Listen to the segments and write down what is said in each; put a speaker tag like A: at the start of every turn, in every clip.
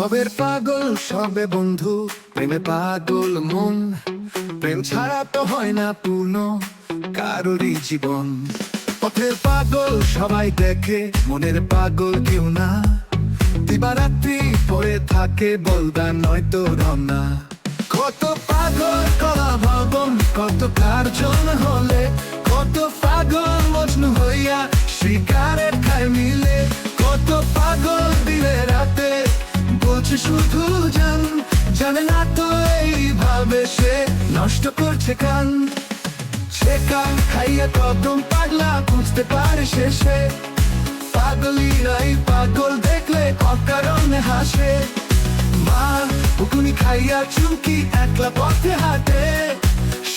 A: ভবের পাগল, সবে বন্ধু। প্রেমে পাগল মন, প্রেম ছাড়া তো হয় না পূর্ণ, কারোরই জীবন। পথের পাগল সবাই দেখে, মনের পাগল কেউ না। দিবারাত্রি পরে থাকে বলদান নয়তো রমনা কত পাগল কলা ভবন, কত কার্জন হলে, কত পাগল মজনু হইয়া শুধু জান, জানে না তো এইভাবে সে নষ্ট করছে কান। শেখা খাইয়া কদম পাগলা বুঝতে পারে শেষে পাগলি নাই, পাগল দেখলে অকারণে হাসে। মা পুকুনি খাইয়া চুমকি একলা পথে হাঁটে।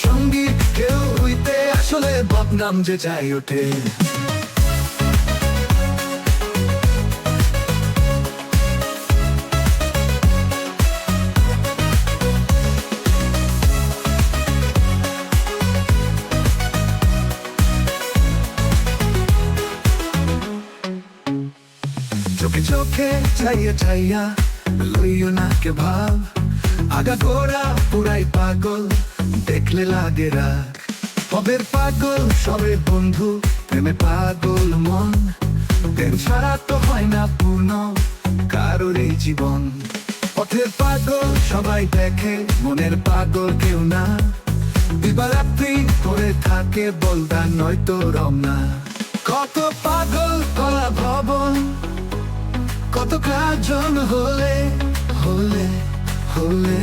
A: সঙ্গী কেউ হইতে আসলে বদনাম যে যাই ওঠে। চোখে চোখে চাইয়া চাইয়া লইও না কে ভাব। আগা গোড়া পুরাই পাগল, দেখলে লাগে রাগ। পবের পাগল সবে বন্ধু, প্রেমে পাগল মন। প্রেম ছাড়া তো হয় না পূর্ণ, কারোর এই জীবন। পথের পাগল সবাই দেখে, মনের পাগল কেউ না। দিবারাত্রি করে থাকে বলদান নয়তো রমনা। কত পাগল কাজন হলে হলে হলে।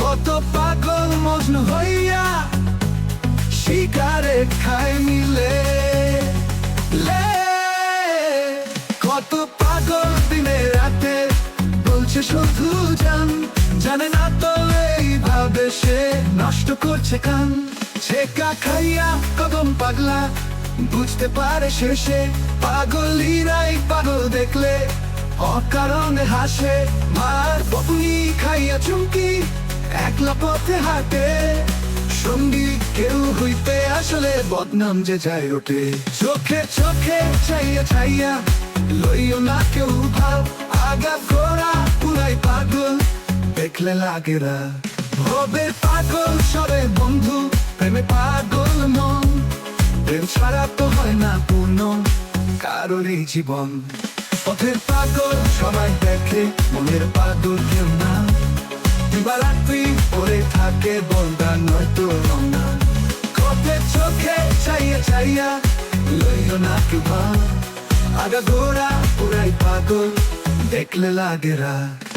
A: কত পাগল মজনু হইয়া শিকারে খায় মিলে। কত পাগল দিনে রাতে বলছে শুধু জান। জানে না তো এইভাবে সে নষ্ট করছে কান। ছেকা খাইয়া কদম পাগলা, বুঝতে পারে শেষে পাগল পাগলিরাই পাগল দেখলে। অকারণে হাসে, মার বপুনি খাইয়া চুমকি, একলা পথে হাঁটে। সঙ্গী কেউ হইতে আসলে বদনাম যে যায় ওঠে। চোখে চোখে চাইয়া চাইয়া লইও না কেউ ভাব। আগা গোড়া পুরাই পাগল, দেখলে লাগে রা হবে পাগল, সবে বন্ধু, প্রেমে পাগল মন। প্রেম ছাড়া তো হয় না পূর্ণ কারোরই জীবন। পথের পাগল, সবাই দেখে, মনের পাগল কেউ না। দিবারাত্রি পরে থাকে বন্দা নয়তো রঙা। কপে চোখে চাইয়া চাইয়া লইল না কেউ আগা গোড়া পুরাই পাগল, দেখলে লাগে রাগ